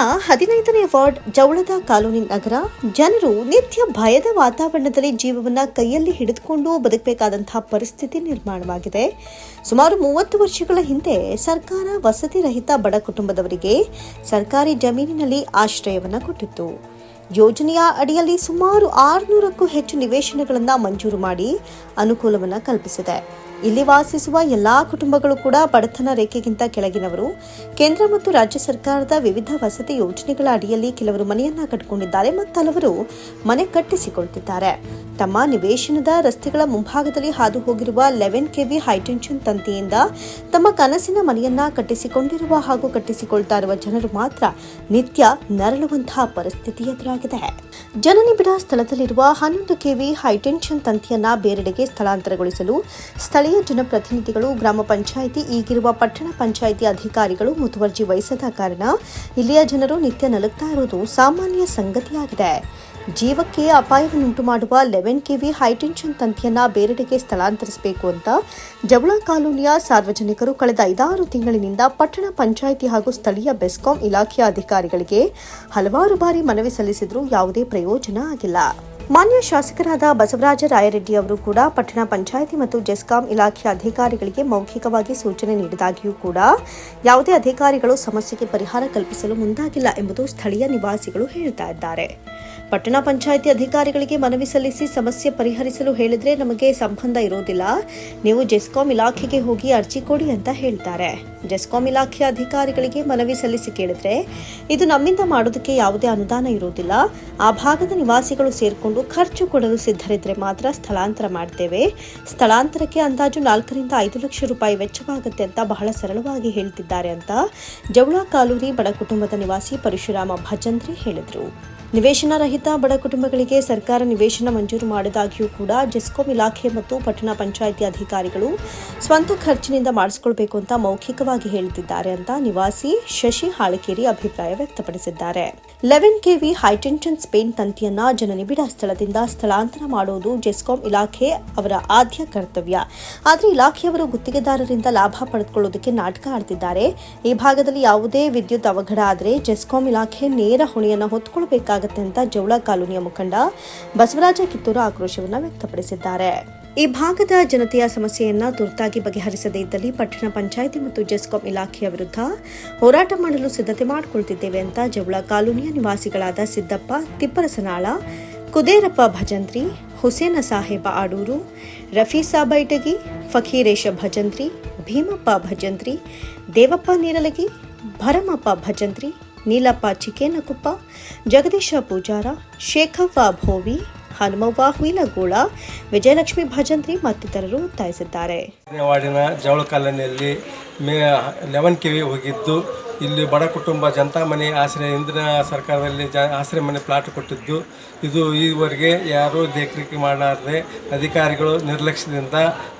ಹದಿನೈದನೇ ward ಜವಳದ colony ನಗರ, ಜನರು ನಿತ್ಯ ಭಯದ ವಾತಾವರಣದಲ್ಲಿ ಜೀವವನ್ನು ಕೈಯಲ್ಲಿ ಹಿಡಿದುಕೊಂಡು ಬದುಕಬೇಕಾದಂತಹ ಪರಿಸ್ಥಿತಿ ನಿರ್ಮಾಣವಾಗಿದೆ. ಸುಮಾರು ಮೂವತ್ತು ವರ್ಷಗಳ ಹಿಂದೆ ಸರ್ಕಾರ ವಸತಿ ರಹಿತ ಬಡ ಕುಟುಂಬದವರಿಗೆ ಸರ್ಕಾರಿ ಜಮೀನಿನಲ್ಲಿ ಆಶ್ರಯವನ್ನು ಕೊಟ್ಟಿತ್ತು. ಯೋಜನೆಯ ಅಡಿಯಲ್ಲಿ ಸುಮಾರು ಆರುನೂರಕ್ಕೂ ಹೆಚ್ಚು ನಿವೇಶನಗಳನ್ನು ಮಂಜೂರು ಮಾಡಿ ಅನುಕೂಲವನ್ನು ಕಲ್ಪಿಸಿದೆ. ಇಲ್ಲಿ ವಾಸಿಸುವ ಎಲ್ಲಾ ಕುಟುಂಬಗಳು ಕೂಡ ಬಡತನ ರೇಖೆಗಿಂತ ಕೆಳಗಿನವರು. ಕೇಂದ್ರ ಮತ್ತು ರಾಜ್ಯ ಸರ್ಕಾರದ ವಿವಿಧ ವಸತಿ ಯೋಜನೆಗಳ ಅಡಿಯಲ್ಲಿ ಕೆಲವರು ಮನೆಯನ್ನ ಕಟ್ಟಿಕೊಂಡಿದ್ದಾರೆ ಮತ್ತು ಹಲವರು ಮನೆ ಕಟ್ಟಿಸಿಕೊಳ್ತಿದ್ದಾರೆ. ತಮ್ಮ ನಿವೇಶನದ ರಸ್ತೆಗಳ ಮುಂಭಾಗದಲ್ಲಿ ಹಾದು ಹೋಗಿರುವ ಲೆವೆನ್ ಕೆವಿ ಹೈಟೆನ್ಷನ್ ತಂತಿಯಿಂದ ತಮ್ಮ ಕನಸಿನ ಮನೆಯನ್ನ ಕಟ್ಟಿಸಿಕೊಂಡಿರುವ ಹಾಗೂ ಕಟ್ಟಿಸಿಕೊಳ್ತಾ ಇರುವ ಜನರು ಮಾತ್ರ ನಿತ್ಯ ನರಳುವಂತಹ ಪರಿಸ್ಥಿತಿ ಎದುರಾಗಿದೆ. ಜನನಿಬಿಡ ಸ್ಥಳದಲ್ಲಿರುವ ಹನ್ನೊಂದು ಕೆವಿ ಹೈಟೆನ್ಷನ್ ತಂತಿಯನ್ನ ಬೇರೆಡೆಗೆ ಸ್ಥಳಾಂತರಗೊಳಿಸಲು ಸ್ಥಳೀಯ ಜನಪ್ರತಿನಿಧಿಗಳು, ಗ್ರಾಮ ಪಂಚಾಯಿತಿ, ಈಗಿರುವ ಪಟ್ಟಣ ಪಂಚಾಯಿತಿ ಅಧಿಕಾರಿಗಳು ಮುತುವರ್ಜಿ ವಹಿಸದ ಕಾರಣ ಇಲ್ಲಿಯ ಜನರು ನಿತ್ಯ ನಲುಗ್ತಾ ಇರುವುದು ಸಾಮಾನ್ಯ ಸಂಗತಿಯಾಗಿದೆ. ಜೀವಕ್ಕೆ ಅಪಾಯವನ್ನುಂಟು ಮಾಡುವ ಲೆವೆನ್ ಕೆವಿ ಹೈಟೆನ್ಷನ್ ತಂತಿಯನ್ನು ಬೇರೆಡೆಗೆ ಸ್ಥಳಾಂತರಿಸಬೇಕು ಅಂತ ಜವಳ ಕಾಲೋನಿಯ ಸಾರ್ವಜನಿಕರು ಕಳೆದ ಐದಾರು ತಿಂಗಳಿನಿಂದ ಪಟ್ಟಣ ಪಂಚಾಯಿತಿ ಹಾಗೂ ಸ್ಥಳೀಯ ಬೆಸ್ಕಾಂ ಇಲಾಖೆಯ ಅಧಿಕಾರಿಗಳಿಗೆ ಹಲವಾರು ಬಾರಿ ಮನವಿ ಸಲ್ಲಿಸಿದರೂ ಯಾವುದೇ ಪ್ರಯೋಜನ ಆಗಿಲ್ಲ. ಮಾನ್ಯ ಶಾಸಕರಾದ ಬಸವರಾಜ ರಾಯರೆಡ್ಡಿ ಅವರು ಕೂಡ ಪಟ್ಟಣ ಪಂಚಾಯಿತಿ ಮತ್ತು ಜೆಸ್ಕಾಂ ಇಲಾಖೆಯ ಅಧಿಕಾರಿಗಳಿಗೆ ಮೌಖಿಕವಾಗಿ ಸೂಚನೆ ನೀಡಿದಾಗಿಯೂ ಕೂಡ ಯಾವುದೇ ಅಧಿಕಾರಿಗಳು ಸಮಸ್ಯೆಗೆ ಪರಿಹಾರ ಕಲ್ಪಿಸಲು ಮುಂದಾಗಿಲ್ಲ ಎಂಬುದು ಸ್ಥಳೀಯ ನಿವಾಸಿಗಳು ಹೇಳ್ತಾ ಇದ್ದಾರೆ. ಪಟ್ಟಣ ಪಂಚಾಯಿತಿ ಅಧಿಕಾರಿಗಳಿಗೆ ಮನವಿ ಸಲ್ಲಿಸಿ ಸಮಸ್ಯೆ ಪರಿಹರಿಸಲು ಹೇಳಿದ್ರೆ ನಮಗೆ ಸಂಬಂಧ ಇರೋದಿಲ್ಲ. ನೀವು ಜೆಸ್ಕಾಂ ಇಲಾಖೆಗೆ ಹೋಗಿ ಅರ್ಜಿ ಕೊಡಿ ಅಂತ ಹೇಳ್ತಾರೆ. ಜೆಸ್ಕಾಂ ಇಲಾಖೆ ಅಧಿಕಾರಿಗಳಿಗೆ ಮನವಿ ಸಲ್ಲಿಸಿ ಕೇಳಿದ್ರೆ, ಇದು ನಮ್ಮಿಂದ ಮಾಡೋದಕ್ಕೆ ಯಾವುದೇ ಅನುದಾನ ಇರುವುದಿಲ್ಲ. ಆ ಭಾಗದ ನಿವಾಸಿಗಳು ಸೇರಿಕೊಂಡು ಖರ್ಚು ಕೊಡಲು ಸಿದ್ಧರಿದ್ರೆ ಮಾತ್ರ ಸ್ಥಳಾಂತರ ಮಾಡ್ತೇವೆ. ಸ್ಥಳಾಂತರಕ್ಕೆ ಅಂದಾಜು ನಾಲ್ಕರಿಂದ ಐದು ಲಕ್ಷ ರೂಪಾಯಿ ವೆಚ್ಚವಾಗುತ್ತೆ ಅಂತ ಬಹಳ ಸರಳವಾಗಿ ಹೇಳ್ತಿದ್ದಾರೆ ಅಂತ ಜವಳ ಕಾಲೂರಿ ಬಡ ಕುಟುಂಬದ ನಿವಾಸಿ ಪರಶುರಾಮ ಭಜಂತ್ರಿ ಹೇಳಿದರು. ನಿವೇಶನ ರಹಿತ ಬಡ ಕುಟುಂಬಗಳಿಗೆ ಸರ್ಕಾರ ನಿವೇಶನ ಮಂಜೂರು ಮಾಡಿದಾಗಿಯೂ ಕೂಡ ಜೆಸ್ಕಾಂ ಇಲಾಖೆ ಮತ್ತು ಪಟ್ಟಣ ಪಂಚಾಯಿತಿ ಅಧಿಕಾರಿಗಳು ಸ್ವಂತ ಖರ್ಚಿನಿಂದ ಮಾಡಿಸಿಕೊಳ್ಬೇಕು ಅಂತ ಮೌಖಿಕವಾಗಿ ಹೇಳ್ತಿದ್ದಾರೆ ಅಂತ ನಿವಾಸಿ ಶಶಿ ಹಾಳಕೇರಿ ಅಭಿಪ್ರಾಯ ವ್ಯಕ್ತಪಡಿಸಿದ್ದಾರೆ. Eleven KV high tension span ತಂತಿಯನ್ನ ಜನನಿಬಿಡ ಸ್ಥಳದಿಂದ ಸ್ಥಳಾಂತರ ಮಾಡುವುದು ಜೆಸ್ಕಾಂ ಇಲಾಖೆ ಅವರ ಆದ್ಯ ಕರ್ತವ್ಯ. ಆದರೆ ಇಲಾಖೆಯವರು ಗುತ್ತಿಗೆದಾರರಿಂದ ಲಾಭ ಪಡೆದುಕೊಳ್ಳುವುದಕ್ಕೆ ನಾಟಕ ಆಡ್ತಿದ್ದಾರೆ. ಈ ಭಾಗದಲ್ಲಿ ಯಾವುದೇ ವಿದ್ಯುತ್ ಅವಘಡ ಆದರೆ ಜೆಸ್ಕಾಂ ಇಲಾಖೆ ನೇರ ಹೊಣೆಯನ್ನು ಹೊತ್ತುಕೊಳ್ಳಬೇಕಾಗುತ್ತೆ ಅಂತ ಜವಳ ಕಾಲೋನಿಯ ಮುಖಂಡ ಬಸವರಾಜ ಕಿತ್ತೂರು ಆಕ್ರೋಶವನ್ನು ವ್ಯಕ್ತಪಡಿಸಿದ್ದಾರೆ. ಈ ಭಾಗದ ಜನತೆಯ ಸಮಸ್ಯೆಯನ್ನು ತುರ್ತಾಗಿ ಬಗೆಹರಿಸದೇ ಇದ್ದಲ್ಲಿ ಪಟ್ಟಣ ಪಂಚಾಯಿತಿ ಮತ್ತು ಜೆಸ್ಕಾಂ ಇಲಾಖೆಯ ವಿರುದ್ಧ ಹೋರಾಟ ಮಾಡಲು ಸಿದ್ಧತೆ ಮಾಡಿಕೊಳ್ತಿದ್ದೇವೆ ಅಂತ ಜವಳ ಕಾಲೋನಿಯ ನಿವಾಸಿಗಳಾದ ಸಿದ್ದಪ್ಪ, ತಿಪ್ಪರಸನಾಳ, ಕುದೇರಪ್ಪ ಭಜಂತ್ರಿ, ಹುಸೇನ ಸಾಹೇಬ ಆಡೂರು, ರಫೀಸಾ ಬೈಟಗಿ, ಫಕೀರೇಶ ಭಜಂತ್ರಿ, ಭೀಮಪ್ಪ ಭಜಂತ್ರಿ, ದೇವಪ್ಪ ನೀರಲಗಿ, ಭರಮಪ್ಪ ಭಜಂತ್ರಿ, ನೀಲಪ್ಪ ಚಿಕೇನಕುಪ್ಪ ಜಗದೀಶ ಪೂಜಾರ, ಶೇಖವ್ವ ಭೋವಿ ಹನುಮವ್ವ ಹುಯಿಲಗೋಳ ವಿಜಯಲಕ್ಷ್ಮಿ ಭಜಂತ್ರಿ ಮತ್ತಿತರರು ಒತ್ತಾಯಿಸಿದ್ದಾರೆ. ವಾರ್ಡಿನ ಜವಳ ಕಾಲೋನಿಯಲ್ಲಿ ಮೇ ಕಿವಿ ಹೋಗಿದ್ದು ಇಲ್ಲಿ ಬಡ ಕುಟುಂಬ ಜನತಾ ಮನೆ ಆಶ್ರಯ ಇಂದಿನ ಸರ್ಕಾರದಲ್ಲಿ ಜ ಆಶ್ರಯ ಮನೆ ಪ್ಲಾಟ್ ಕೊಟ್ಟಿದ್ದು. ಇದು ಈವರೆಗೆ ಯಾರೂ ದೇಖರೇಖೆ ಮಾಡಲಾರದೆ ಅಧಿಕಾರಿಗಳು ನಿರ್ಲಕ್ಷ್ಯದಿಂದ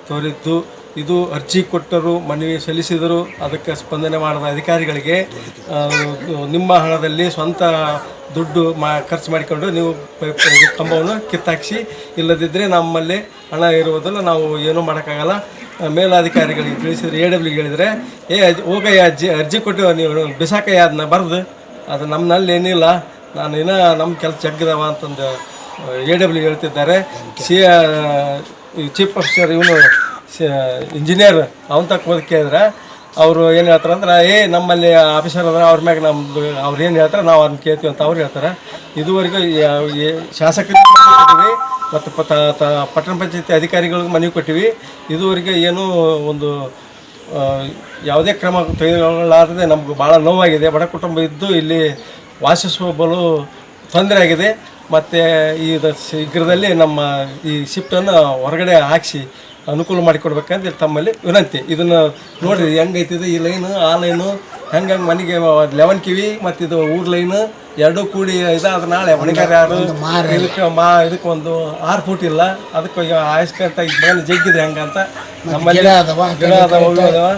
ತೋರಿದ್ದು. ಇದು ಅರ್ಜಿ ಕೊಟ್ಟರು, ಮನವಿ ಸಲ್ಲಿಸಿದರು. ಅದಕ್ಕೆ ಸ್ಪಂದನೆ ಮಾಡದ ಅಧಿಕಾರಿಗಳಿಗೆ ನಿಮ್ಮ ಹಣದಲ್ಲಿ ಸ್ವಂತ ದುಡ್ಡು ಮಾ, ಖರ್ಚು ಮಾಡಿಕೊಂಡು ನೀವು ಕಂಬವನ್ನು ಕಿತ್ತಾಕಿಸಿ. ಇಲ್ಲದಿದ್ದರೆ ನಮ್ಮಲ್ಲಿ ಹಣ ಇರುವುದನ್ನು ನಾವು ಏನೂ ಮಾಡೋಕ್ಕಾಗಲ್ಲ. ಮೇಲಾಧಿಕಾರಿಗಳಿಗೆ ತಿಳಿಸಿದ್ರೆ ಎ ಡಬ್ಲ್ಯೂ ಹೇಳಿದರೆ, ಏ ಹೋಗಯ್ಯ ಅರ್ಜಿ ಅರ್ಜಿ ಕೊಟ್ಟು ನೀವು ಬಿಸಾಕಯ್ಯ, ಅದನ್ನ ಬರೆದು. ಅದು ನಮ್ಮಲ್ಲಿ ಏನಿಲ್ಲ. ನಾನು ಇನ್ನೂ ನಮ್ಮ ಕೆಲಸ ಜಗ್ಗದವ ಅಂತಂದು ಎ ಡಬ್ಲ್ಯೂ ಹೇಳ್ತಿದ್ದಾರೆ. ಸಿ ಚೀಫ್ ಆಫೀಸರ್ ಇವನು ಇಂಜಿನಿಯರ್ ಅವನ ತಕ್ಕ ಹೋದ ಕೇಳಿದ್ರೆ, ಅವರು ಏನು ಹೇಳ್ತಾರೆ ಅಂದ್ರೆ, ಏ, ನಮ್ಮಲ್ಲಿ ಆಫೀಸರ್ ಅದ್ರ ಅವ್ರ ಮ್ಯಾಗ ನಮ್ಮದು ಅವ್ರು ಏನು ಹೇಳ್ತಾರೆ, ನಾವು ಅದನ್ನ ಕೇಳ್ತೀವಿ ಅಂತ ಅವ್ರು ಹೇಳ್ತಾರೆ. ಇದುವರೆಗೂ, ಯಾ- ಮತ್ತು ಪ- ತ- ತ- ಪಟ್ಟಣ ಪಂಚಾಯತಿ ಅಧಿಕಾರಿಗಳಿಗೆ ಮನವಿ ಕೊಟ್ಟಿವಿ. ಇದುವರೆಗೆ ಏನೂ ಒಂದು ಯಾವುದೇ ಕ್ರಮ ತೆಗೆದುಕೊಳ್ಳಲಾರದೆ ನಮಗೆ ಭಾಳ ನೋವಾಗಿದೆ. ಬಡ ಕುಟುಂಬ ಇದ್ದು ಇಲ್ಲಿ ವಾಸಿಸುವ ಬಲು ತೊಂದರೆ ಆಗಿದೆ. ಮತ್ತು ಈ ಶೀಘ್ರದಲ್ಲಿ ನಮ್ಮ ಈ ಶಿಫ್ಟನ್ನು ಹೊರಗಡೆ ಹಾಕಿಸಿ ಅನುಕೂಲ ಮಾಡಿಕೊಡ್ಬೇಕಂತ ತಮ್ಮಲ್ಲಿ ವಿನಂತಿ. ಇದನ್ನು ನೋಡಿರಿ ಹೆಂಗೈತಿದೆ ಈ ಲೈನು, ಆ ಲೈನು? ಹೆಂಗೆ ಹೆಂಗ್ ಮನೆಗೆ ಲೆವೆನ್ ಕಿವಿ ಮತ್ತು ಇದು ಊರ್ ಲೈನ್ ಎರಡೂ ಕೂಡಿ ಇದಾದ ನಾಳೆ ಹೊಣೆಗಾರ ಯಾರು ಇದಕ್ಕೆ ಮಾ ಇದಕ್ಕೆ ಒಂದು ಆರು ಫೂಟ್ ಇಲ್ಲ. ಅದಕ್ಕೆ ಈಗ ಆಯಸ್ಕಂತ ಈಗ ಮೇಲೆ ಜಗ್ಗಿದೆ ಹಂಗಂತ ನಮ್ಮಲ್ಲಿ ಗಿಡ ಅದಾವ ಹೂವು ಅದಾವ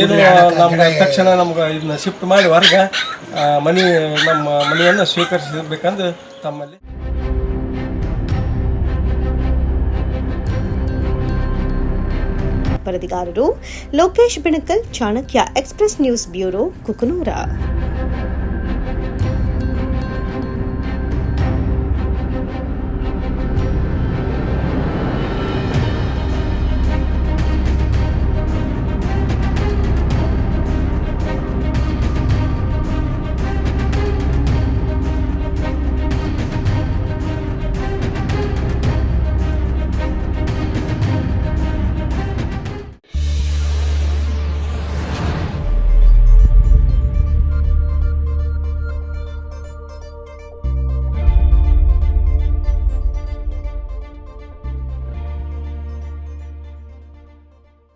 ಏನು ನಮ್ಮ ತಕ್ಷಣ ನಮ್ಗೆ ಇದನ್ನ ಶಿಫ್ಟ್ ಮಾಡಿ ಹೊರಗೆ ಮನಿ ಮನೆ ನಮ್ಮ ಮನೆಯನ್ನು ಸ್ವೀಕರಿಸಿರ್ಬೇಕಂದು ತಮ್ಮಲ್ಲಿ. ವರದಿಗಾರರು Lokesh Benakal Chanakya express news bureau Kukanur.